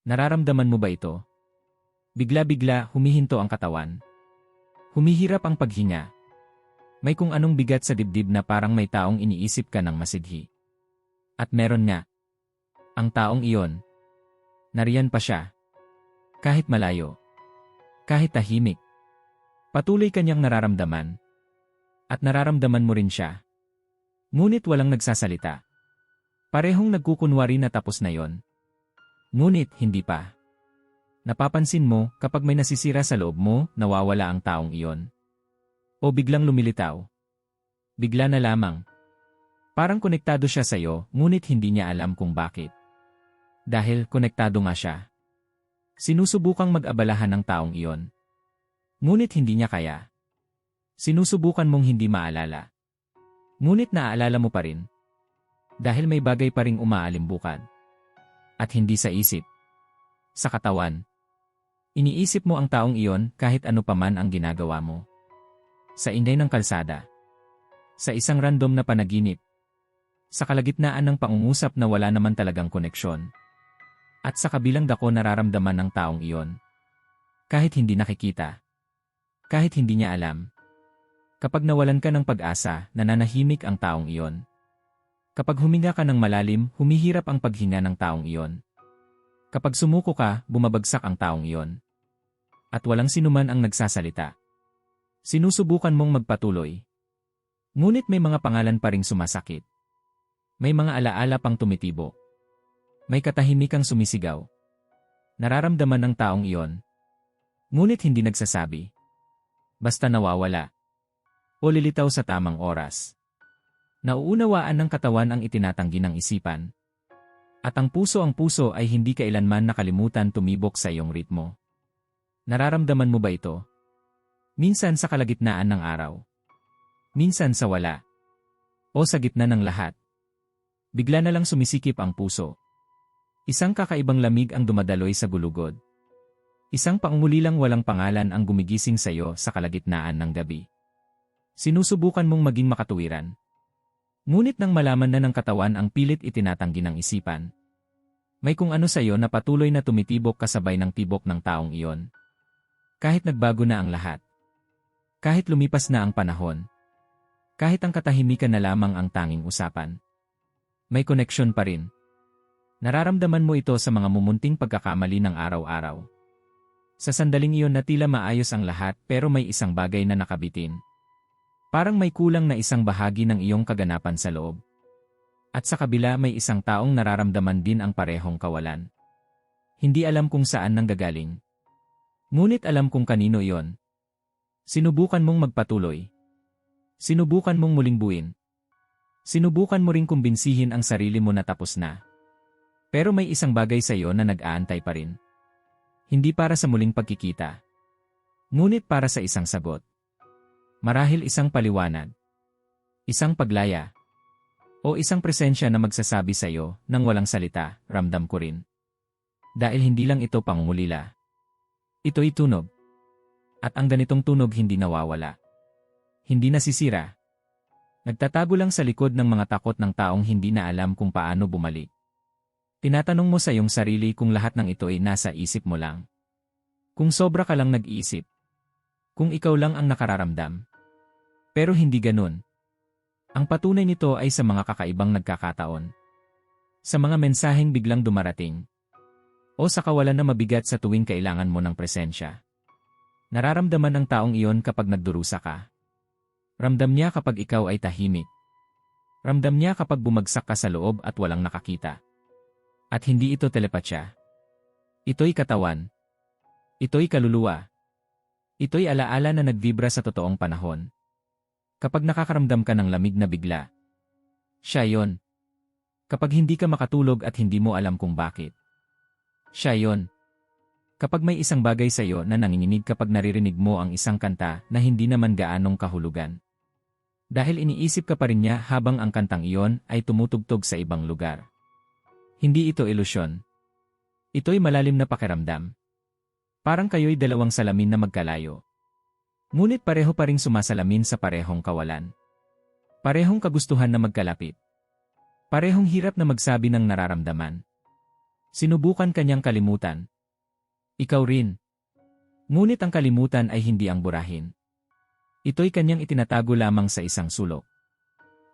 Nararamdaman mo ba ito? Bigla-bigla humihinto ang katawan. Humihirap ang paghinga. May kung anong bigat sa dibdib na parang may taong iniisip ka ng masidhi. At meron nga. Ang taong iyon. Nariyan pa siya. Kahit malayo. Kahit tahimik. Patuloy kanyang nararamdaman. At nararamdaman mo rin siya. Ngunit walang nagsasalita. Parehong nagkukunwari na tapos na yon. Ngunit hindi pa. Napapansin mo kapag may nasisira sa loob mo, nawawala ang taong iyon. O biglang lumilitaw. Bigla na lamang. Parang konektado siya sa iyo, ngunit hindi niya alam kung bakit. Dahil konektado nga siya. Sinusubukang mag-abalahan ng taong iyon. Ngunit hindi niya kaya. Sinusubukan mong hindi maalala. Ngunit naaalala mo pa rin. Dahil may bagay pa ring umaalimbukan. At hindi sa isip. Sa katawan. Iniisip mo ang taong iyon kahit ano paman ang ginagawa mo. Sa inday ng kalsada. Sa isang random na panaginip. Sa kalagitnaan ng pangungusap na wala naman talagang koneksyon. At sa kabilang dako nararamdaman ng taong iyon. Kahit hindi nakikita. Kahit hindi niya alam. Kapag nawalan ka ng pag-asa, nananahimik ang taong iyon. Kapag huminga ka ng malalim, humihirap ang paghinga ng taong iyon. Kapag sumuko ka, bumabagsak ang taong iyon. At walang sinuman ang nagsasalita. Sinusubukan mong magpatuloy. Ngunit may mga pangalan pa ring sumasakit. May mga alaala pang tumitibo. May katahimikang sumisigaw. Nararamdaman ng taong iyon. Ngunit hindi nagsasabi basta nawawala. O lilitaw sa tamang oras. Nauunawaan ng katawan ang itinatanggi ng isipan. At ang puso ang puso ay hindi kailanman nakalimutan tumibok sa iyong ritmo. Nararamdaman mo ba ito? Minsan sa kalagitnaan ng araw. Minsan sa wala. O sa gitna ng lahat. Bigla na lang sumisikip ang puso. Isang kakaibang lamig ang dumadaloy sa gulugod. Isang paungulilang walang pangalan ang gumigising sa iyo sa kalagitnaan ng gabi. Sinusubukan mong maging makatuwiran. Ngunit nang malaman na ng katawan ang pilit itinatanggi ng isipan, may kung ano sa iyo na patuloy na tumitibok kasabay ng tibok ng taong iyon. Kahit nagbago na ang lahat. Kahit lumipas na ang panahon. Kahit ang katahimikan na lamang ang tanging usapan. May koneksyon pa rin. Nararamdaman mo ito sa mga mumunting pagkakamali ng araw-araw. Sa sandaling iyon na tila maayos ang lahat pero may isang bagay na nakabitin. Parang may kulang na isang bahagi ng iyong kaganapan sa loob. At sa kabila may isang taong nararamdaman din ang parehong kawalan. Hindi alam kung saan nanggagaling. Ngunit alam kung kanino iyon. Sinubukan mong magpatuloy. Sinubukan mong muling buin. Sinubukan mo ring kumbinsihin ang sarili mo na tapos na. Pero may isang bagay sa iyo na nag-aantay pa rin. Hindi para sa muling pagkikita. Ngunit para sa isang sagot. Marahil isang paliwanag. Isang paglaya. O isang presensya na magsasabi sa iyo nang walang salita, ramdam ko rin. Dahil hindi lang ito pangungulila. Ito'y tunog. At ang ganitong tunog hindi nawawala. Hindi nasisira. Nagtatago lang sa likod ng mga takot ng taong hindi na alam kung paano bumalik. Tinatanong mo sa iyong sarili kung lahat ng ito ay nasa isip mo lang. Kung sobra ka lang nag-iisip. Kung ikaw lang ang nakararamdam. Pero hindi ganun. Ang patunay nito ay sa mga kakaibang nagkakataon. Sa mga mensaheng biglang dumarating. O sa kawalan na mabigat sa tuwing kailangan mo ng presensya. Nararamdaman ng taong iyon kapag nagdurusa ka. Ramdam niya kapag ikaw ay tahimik. Ramdam niya kapag bumagsak ka sa loob at walang nakakita. At hindi ito telepatya. Ito'y katawan. Ito'y kaluluwa. Ito'y alaala na nagvibra sa totoong panahon. Kapag nakakaramdam ka ng lamig na bigla. Siya yon. Kapag hindi ka makatulog at hindi mo alam kung bakit. Siya yon. Kapag may isang bagay sa iyo na nanginginig kapag naririnig mo ang isang kanta na hindi naman gaanong kahulugan. Dahil iniisip ka pa rin niya habang ang kantang iyon ay tumutugtog sa ibang lugar. Hindi ito ilusyon. Ito'y malalim na pakiramdam. Parang kayo'y dalawang salamin na magkalayo. Ngunit pareho pa ring sumasalamin sa parehong kawalan. Parehong kagustuhan na magkalapit. Parehong hirap na magsabi ng nararamdaman. Sinubukan kanyang kalimutan. Ikaw rin. Ngunit ang kalimutan ay hindi ang burahin. Ito'y kanyang itinatago lamang sa isang sulok.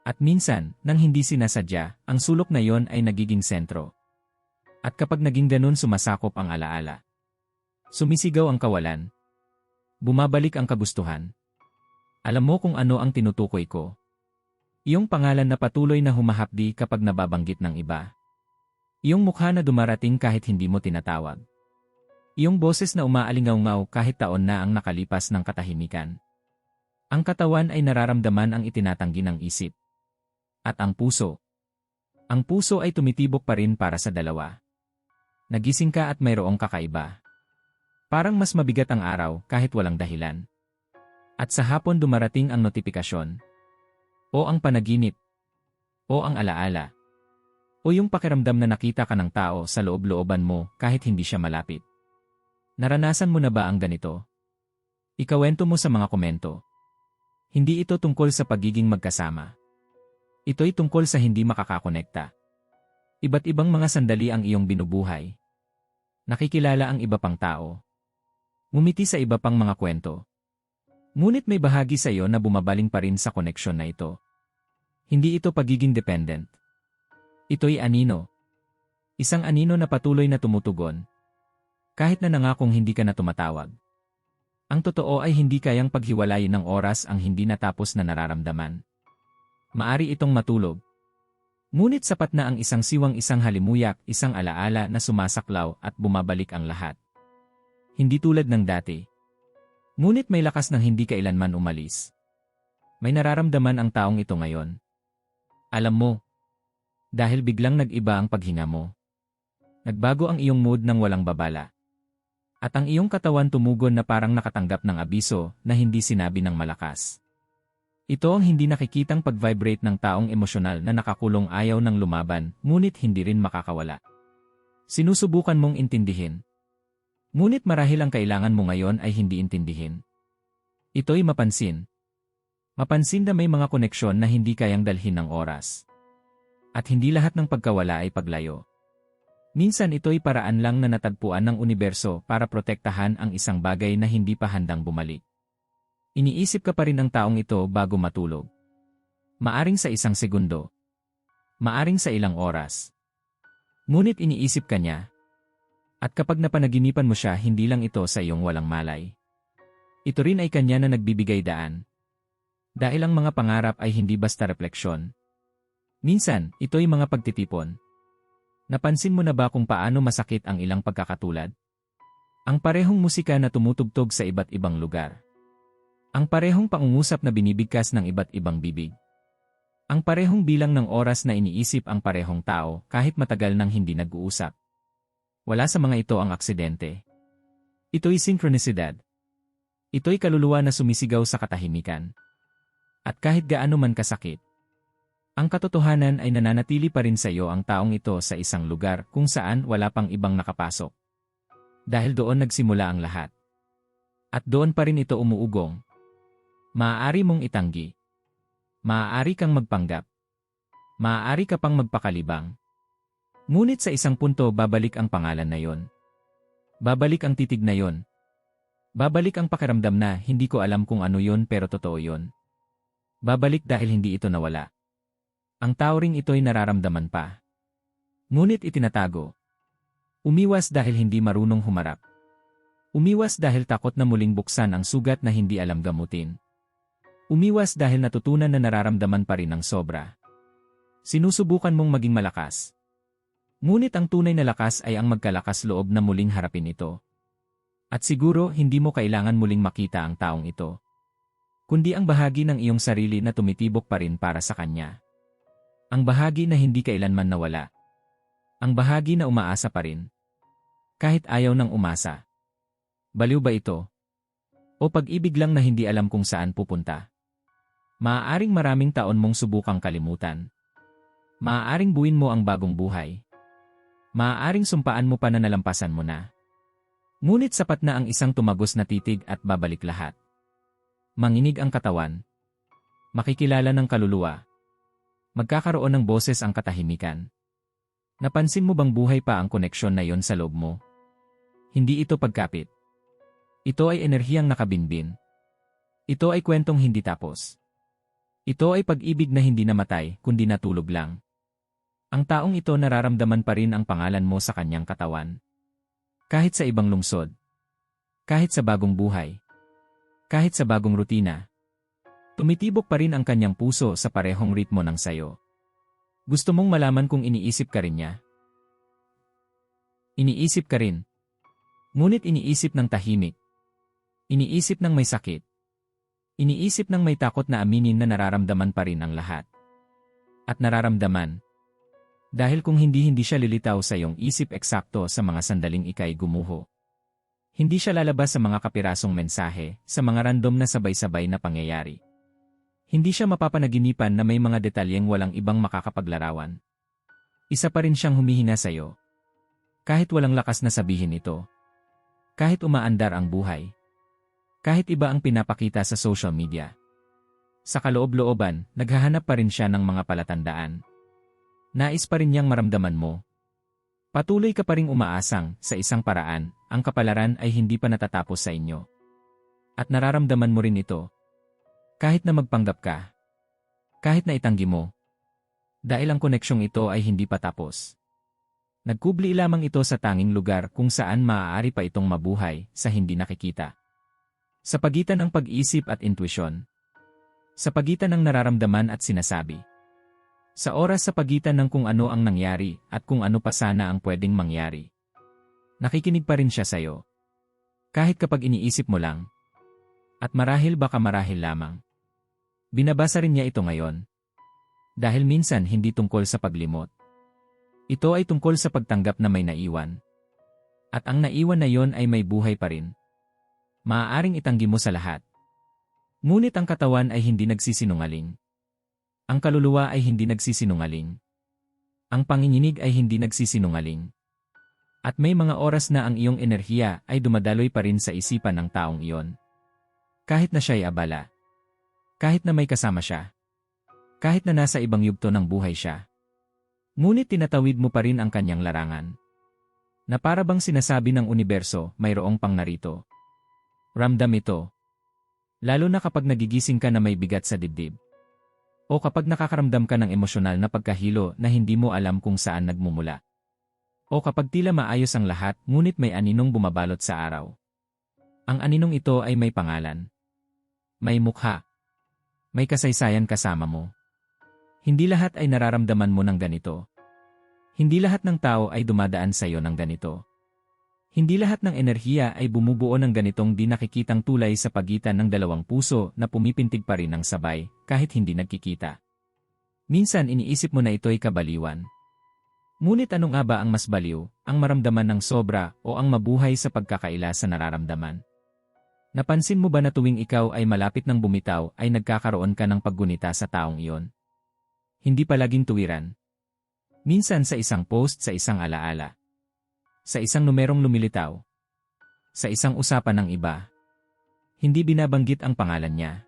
At minsan, nang hindi sinasadya, ang sulok na yon ay nagiging sentro. At kapag naging ganun sumasakop ang alaala. Sumisigaw ang kawalan. Bumabalik ang kagustuhan. Alam mo kung ano ang tinutukoy ko. Iyong pangalan na patuloy na humahapdi kapag nababanggit ng iba. Iyong mukha na dumarating kahit hindi mo tinatawag. Iyong boses na umaalingaw-ngaw kahit taon na ang nakalipas ng katahimikan. Ang katawan ay nararamdaman ang itinatanggi ng isip. At ang puso. Ang puso ay tumitibok pa rin para sa dalawa. Nagising ka at mayroong kakaiba. Parang mas mabigat ang araw kahit walang dahilan. At sa hapon dumarating ang notifikasyon. O ang panaginip. O ang alaala. O yung pakiramdam na nakita ka ng tao sa loob-looban mo kahit hindi siya malapit. Naranasan mo na ba ang ganito? Ikawento mo sa mga komento. Hindi ito tungkol sa pagiging magkasama. Ito'y tungkol sa hindi makakakonekta. Iba't ibang mga sandali ang iyong binubuhay. Nakikilala ang iba pang tao. Ngumiti sa iba pang mga kwento. Ngunit may bahagi sa iyo na bumabaling pa rin sa koneksyon na ito. Hindi ito pagiging dependent. Ito'y anino. Isang anino na patuloy na tumutugon. Kahit na nangakong hindi ka na tumatawag. Ang totoo ay hindi kayang paghiwalayin ng oras ang hindi natapos na nararamdaman. Maari itong matulog. Ngunit sapat na ang isang siwang isang halimuyak, isang alaala na sumasaklaw at bumabalik ang lahat. Hindi tulad ng dati. Ngunit may lakas ng hindi kailanman umalis. May nararamdaman ang taong ito ngayon. Alam mo, dahil biglang nag-iba ang paghinga mo. Nagbago ang iyong mood ng walang babala. At ang iyong katawan tumugon na parang nakatanggap ng abiso na hindi sinabi ng malakas. Ito ang hindi nakikitang pag-vibrate ng taong emosyonal na nakakulong ayaw ng lumaban, ngunit hindi rin makakawala. Sinusubukan mong intindihin, Ngunit marahil ang kailangan mo ngayon ay hindi intindihin. Ito'y mapansin. Mapansin na may mga koneksyon na hindi kayang dalhin ng oras. At hindi lahat ng pagkawala ay paglayo. Minsan ito'y paraan lang na natagpuan ng universo para protektahan ang isang bagay na hindi pa handang bumalik. Iniisip ka pa rin ng taong ito bago matulog. Maaring sa isang segundo. Maaring sa ilang oras. Ngunit iniisip ka niya, at kapag napanaginipan mo siya hindi lang ito sa iyong walang malay. Ito rin ay kanya na nagbibigay daan. Dahil ang mga pangarap ay hindi basta refleksyon. Minsan, ito'y mga pagtitipon. Napansin mo na ba kung paano masakit ang ilang pagkakatulad? Ang parehong musika na tumutugtog sa iba't ibang lugar. Ang parehong pangungusap na binibigkas ng iba't ibang bibig. Ang parehong bilang ng oras na iniisip ang parehong tao kahit matagal nang hindi nag-uusap. Wala sa mga ito ang aksidente. Ito'y synchronicity. Ito'y kaluluwa na sumisigaw sa katahimikan. At kahit gaano man kasakit, ang katotohanan ay nananatili pa rin sa iyo ang taong ito sa isang lugar kung saan wala pang ibang nakapasok. Dahil doon nagsimula ang lahat. At doon pa rin ito umuugong. Maaari mong itanggi. Maaari kang magpanggap. Maaari ka pang magpakalibang. Ngunit sa isang punto babalik ang pangalan na yon. Babalik ang titig na yon. Babalik ang pakiramdam na hindi ko alam kung ano yon pero totoo yon. Babalik dahil hindi ito nawala. Ang tao ring ito'y nararamdaman pa. Ngunit itinatago. Umiwas dahil hindi marunong humarap. Umiwas dahil takot na muling buksan ang sugat na hindi alam gamutin. Umiwas dahil natutunan na nararamdaman pa rin ng sobra. Sinusubukan mong maging malakas. Ngunit ang tunay na lakas ay ang magkalakas loob na muling harapin ito. At siguro hindi mo kailangan muling makita ang taong ito. Kundi ang bahagi ng iyong sarili na tumitibok pa rin para sa kanya. Ang bahagi na hindi kailanman nawala. Ang bahagi na umaasa pa rin. Kahit ayaw ng umasa. Baliw ba ito? O pag-ibig lang na hindi alam kung saan pupunta? Maaaring maraming taon mong subukang kalimutan. Maaaring buwin mo ang bagong buhay maaaring sumpaan mo pa na nalampasan mo na. Ngunit sapat na ang isang tumagos na titig at babalik lahat. Manginig ang katawan. Makikilala ng kaluluwa. Magkakaroon ng boses ang katahimikan. Napansin mo bang buhay pa ang koneksyon na yon sa loob mo? Hindi ito pagkapit. Ito ay enerhiyang nakabinbin. Ito ay kwentong hindi tapos. Ito ay pag-ibig na hindi namatay, kundi natulog lang. Ang taong ito nararamdaman pa rin ang pangalan mo sa kanyang katawan. Kahit sa ibang lungsod. Kahit sa bagong buhay. Kahit sa bagong rutina. Tumitibok pa rin ang kanyang puso sa parehong ritmo ng sayo. Gusto mong malaman kung iniisip ka rin niya? Iniisip ka rin. Ngunit iniisip ng tahimik. Iniisip ng may sakit. Iniisip ng may takot na aminin na nararamdaman pa rin ang lahat. At nararamdaman. Dahil kung hindi-hindi siya lilitaw sa iyong isip eksakto sa mga sandaling ikay gumuho. Hindi siya lalabas sa mga kapirasong mensahe, sa mga random na sabay-sabay na pangyayari. Hindi siya mapapanaginipan na may mga detalyeng walang ibang makakapaglarawan. Isa pa rin siyang humihina sa iyo. Kahit walang lakas na sabihin ito. Kahit umaandar ang buhay. Kahit iba ang pinapakita sa social media. Sa kaloob-looban, naghahanap pa rin siya ng mga palatandaan. Nais pa rin niyang maramdaman mo. Patuloy ka pa ring umaasang, sa isang paraan, ang kapalaran ay hindi pa natatapos sa inyo. At nararamdaman mo rin ito, kahit na magpanggap ka. Kahit na itanggi mo. Dahil ang koneksyong ito ay hindi pa tapos. Nagkubli lamang ito sa tanging lugar kung saan maaari pa itong mabuhay sa hindi nakikita. Sa pagitan ng pag-isip at intuisyon. Sa pagitan ng nararamdaman at sinasabi. Sa oras sa pagitan ng kung ano ang nangyari at kung ano pa sana ang pwedeng mangyari. Nakikinig pa rin siya sa'yo. Kahit kapag iniisip mo lang. At marahil baka marahil lamang. Binabasa rin niya ito ngayon. Dahil minsan hindi tungkol sa paglimot. Ito ay tungkol sa pagtanggap na may naiwan. At ang naiwan na yon ay may buhay pa rin. Maaaring itanggi mo sa lahat. Ngunit ang katawan ay hindi nagsisinungaling. Ang kaluluwa ay hindi nagsisinungaling. Ang panginginig ay hindi nagsisinungaling. At may mga oras na ang iyong enerhiya ay dumadaloy pa rin sa isipan ng taong iyon. Kahit na siya'y abala. Kahit na may kasama siya. Kahit na nasa ibang yugto ng buhay siya. Ngunit tinatawid mo pa rin ang kanyang larangan. Na para bang sinasabi ng universo, mayroong pang narito. Ramdam ito. Lalo na kapag nagigising ka na may bigat sa dibdib. O kapag nakakaramdam ka ng emosyonal na pagkahilo na hindi mo alam kung saan nagmumula. O kapag tila maayos ang lahat ngunit may aninong bumabalot sa araw. Ang aninong ito ay may pangalan. May mukha. May kasaysayan kasama mo. Hindi lahat ay nararamdaman mo ng ganito. Hindi lahat ng tao ay dumadaan sa iyo ng ganito. Hindi lahat ng enerhiya ay bumubuo ng ganitong di nakikitang tulay sa pagitan ng dalawang puso na pumipintig pa rin ng sabay kahit hindi nagkikita. Minsan iniisip mo na ito'y kabaliwan. Ngunit ano nga ba ang mas baliw, ang maramdaman ng sobra o ang mabuhay sa pagkakaila sa nararamdaman? Napansin mo ba na tuwing ikaw ay malapit ng bumitaw ay nagkakaroon ka ng paggunita sa taong iyon? Hindi palaging tuwiran. Minsan sa isang post sa isang alaala. Sa isang numerong lumilitaw. Sa isang usapan ng iba. Hindi binabanggit ang pangalan niya.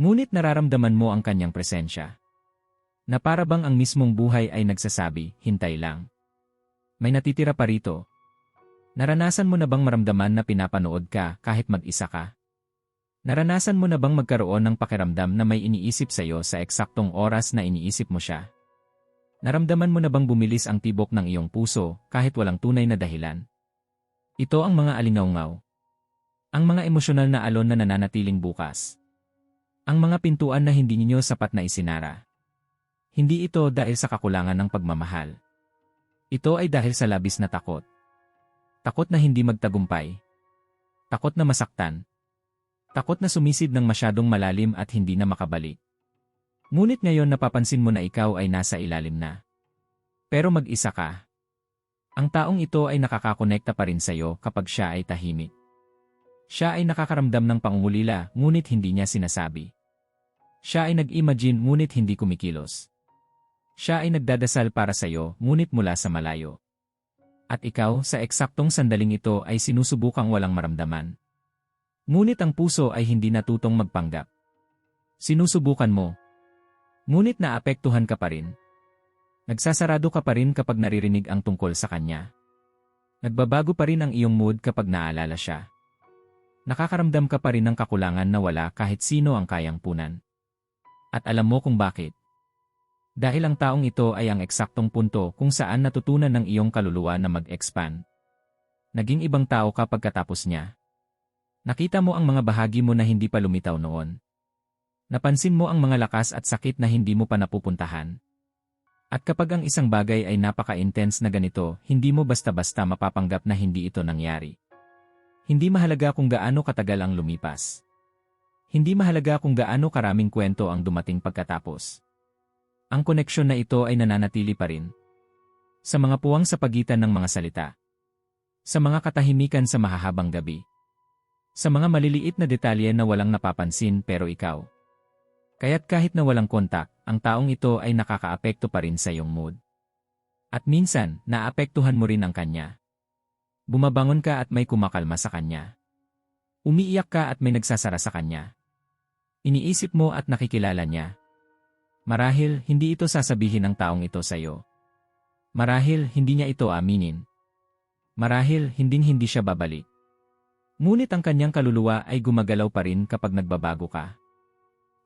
Ngunit nararamdaman mo ang kanyang presensya. Na para bang ang mismong buhay ay nagsasabi, hintay lang. May natitira pa rito, Naranasan mo na bang maramdaman na pinapanood ka kahit mag-isa ka? Naranasan mo na bang magkaroon ng pakiramdam na may iniisip sa iyo sa eksaktong oras na iniisip mo siya? Naramdaman mo na bang bumilis ang tibok ng iyong puso kahit walang tunay na dahilan? Ito ang mga alingaungaw. Ang mga emosyonal na alon na nananatiling bukas. Ang mga pintuan na hindi ninyo sapat na isinara. Hindi ito dahil sa kakulangan ng pagmamahal. Ito ay dahil sa labis na takot. Takot na hindi magtagumpay. Takot na masaktan. Takot na sumisid ng masyadong malalim at hindi na makabalik. Ngunit ngayon napapansin mo na ikaw ay nasa ilalim na. Pero mag-isa ka. Ang taong ito ay nakakakonekta pa rin sa'yo kapag siya ay tahimik. Siya ay nakakaramdam ng pangungulila ngunit hindi niya sinasabi. Siya ay nag-imagine ngunit hindi kumikilos. Siya ay nagdadasal para sa'yo ngunit mula sa malayo. At ikaw sa eksaktong sandaling ito ay sinusubukang walang maramdaman. Ngunit ang puso ay hindi natutong magpanggap. Sinusubukan mo. Ngunit naapektuhan ka pa rin. Nagsasarado ka pa rin kapag naririnig ang tungkol sa kanya. Nagbabago pa rin ang iyong mood kapag naalala siya. Nakakaramdam ka pa rin ng kakulangan na wala kahit sino ang kayang punan. At alam mo kung bakit. Dahil ang taong ito ay ang eksaktong punto kung saan natutunan ng iyong kaluluwa na mag-expand. Naging ibang tao ka pagkatapos niya. Nakita mo ang mga bahagi mo na hindi pa lumitaw noon. Napansin mo ang mga lakas at sakit na hindi mo pa napupuntahan. At kapag ang isang bagay ay napaka-intense na ganito, hindi mo basta-basta mapapanggap na hindi ito nangyari. Hindi mahalaga kung gaano katagal ang lumipas. Hindi mahalaga kung gaano karaming kwento ang dumating pagkatapos. Ang koneksyon na ito ay nananatili pa rin. Sa mga puwang sa pagitan ng mga salita. Sa mga katahimikan sa mahahabang gabi. Sa mga maliliit na detalye na walang napapansin pero ikaw. Kaya't kahit na walang kontak, ang taong ito ay nakakaapekto pa rin sa iyong mood. At minsan, naapektuhan mo rin ang kanya. Bumabangon ka at may kumakalma sa kanya. Umiiyak ka at may nagsasara sa kanya. Iniisip mo at nakikilala niya. Marahil, hindi ito sasabihin ng taong ito sa iyo. Marahil, hindi niya ito aminin. Marahil, hinding-hindi siya babalik. Ngunit ang kanyang kaluluwa ay gumagalaw pa rin kapag nagbabago ka.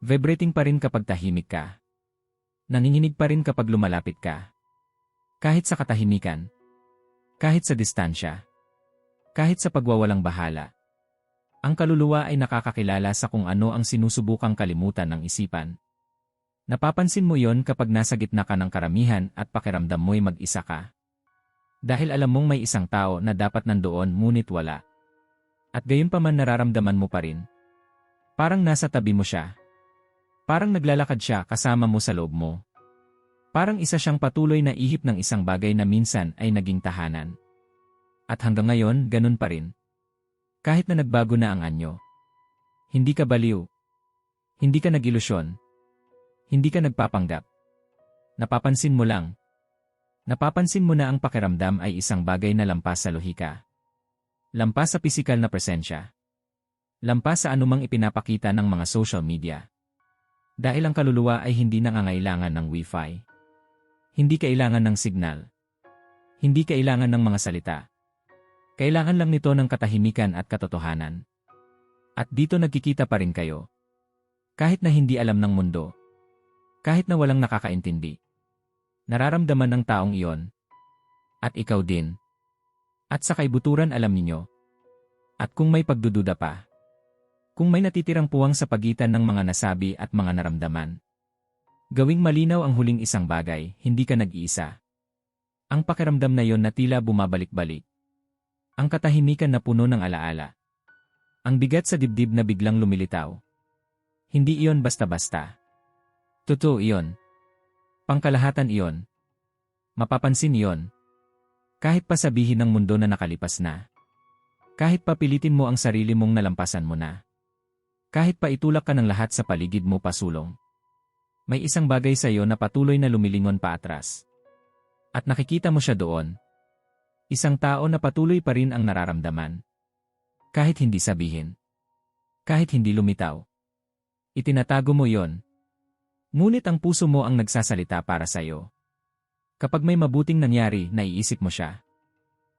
Vibrating pa rin kapag tahimik ka. Nanginginig pa rin kapag lumalapit ka. Kahit sa katahimikan. Kahit sa distansya. Kahit sa pagwawalang bahala. Ang kaluluwa ay nakakakilala sa kung ano ang sinusubukang kalimutan ng isipan. Napapansin mo yon kapag nasa gitna ka ng karamihan at pakiramdam mo'y mag-isa ka. Dahil alam mong may isang tao na dapat nandoon ngunit wala. At gayon pa man nararamdaman mo pa rin. Parang nasa tabi mo siya, Parang naglalakad siya kasama mo sa loob mo. Parang isa siyang patuloy na ihip ng isang bagay na minsan ay naging tahanan. At hanggang ngayon, ganun pa rin. Kahit na nagbago na ang anyo. Hindi ka baliw. Hindi ka nag-ilusyon. Hindi ka nagpapanggap. Napapansin mo lang. Napapansin mo na ang pakiramdam ay isang bagay na lampas sa lohika. Lampas sa pisikal na presensya. Lampas sa anumang ipinapakita ng mga social media. Dahil ang kaluluwa ay hindi nangangailangan ng Wi-Fi. Hindi kailangan ng signal. Hindi kailangan ng mga salita. Kailangan lang nito ng katahimikan at katotohanan. At dito nagkikita pa rin kayo. Kahit na hindi alam ng mundo. Kahit na walang nakakaintindi. Nararamdaman ng taong iyon. At ikaw din. At sa kaibuturan alam ninyo. At kung may pagdududa pa, kung may natitirang puwang sa pagitan ng mga nasabi at mga naramdaman. Gawing malinaw ang huling isang bagay, hindi ka nag-iisa. Ang pakiramdam na yon na tila bumabalik-balik. Ang katahimikan na puno ng alaala. Ang bigat sa dibdib na biglang lumilitaw. Hindi iyon basta-basta. Totoo iyon. Pangkalahatan iyon. Mapapansin iyon. Kahit pa sabihin ng mundo na nakalipas na. Kahit papilitin mo ang sarili mong nalampasan mo na. Kahit pa itulak ka ng lahat sa paligid mo pasulong. May isang bagay sa iyo na patuloy na lumilingon pa atras. At nakikita mo siya doon. Isang tao na patuloy pa rin ang nararamdaman. Kahit hindi sabihin. Kahit hindi lumitaw. Itinatago mo yon. Ngunit ang puso mo ang nagsasalita para sa iyo. Kapag may mabuting nangyari, naiisip mo siya.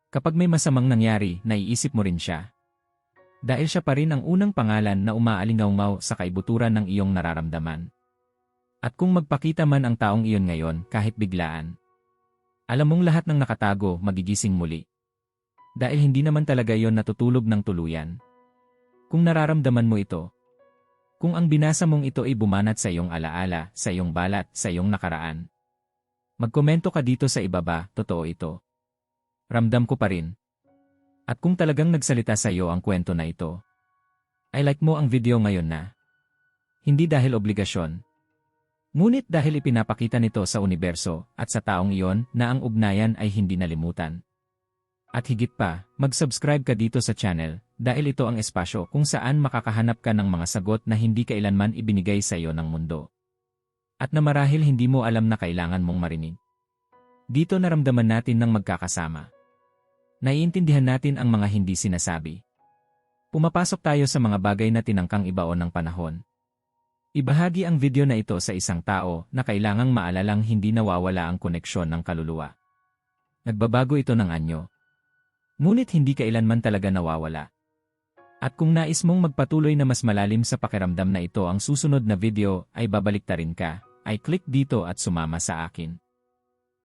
Kapag may masamang nangyari, naiisip mo rin siya dahil siya pa rin ang unang pangalan na umaalingaw sa kaibuturan ng iyong nararamdaman. At kung magpakita man ang taong iyon ngayon kahit biglaan, alam mong lahat ng nakatago magigising muli. Dahil hindi naman talaga yon natutulog ng tuluyan. Kung nararamdaman mo ito, kung ang binasa mong ito ay bumanat sa iyong alaala, sa iyong balat, sa iyong nakaraan, magkomento ka dito sa ibaba, totoo ito. Ramdam ko pa rin, at kung talagang nagsalita sa iyo ang kwento na ito, I like mo ang video ngayon na. Hindi dahil obligasyon. Ngunit dahil ipinapakita nito sa universo at sa taong iyon na ang ugnayan ay hindi nalimutan. At higit pa, mag-subscribe ka dito sa channel dahil ito ang espasyo kung saan makakahanap ka ng mga sagot na hindi kailanman ibinigay sa iyo ng mundo. At na marahil hindi mo alam na kailangan mong marinig. Dito naramdaman natin ng magkakasama. Naiintindihan natin ang mga hindi sinasabi. Pumapasok tayo sa mga bagay na tinangkang ibaon ng panahon. Ibahagi ang video na ito sa isang tao na kailangang maalalang hindi nawawala ang koneksyon ng kaluluwa. Nagbabago ito ng anyo. Ngunit hindi kailanman talaga nawawala. At kung nais mong magpatuloy na mas malalim sa pakiramdam na ito ang susunod na video ay babalik rin ka, ay click dito at sumama sa akin.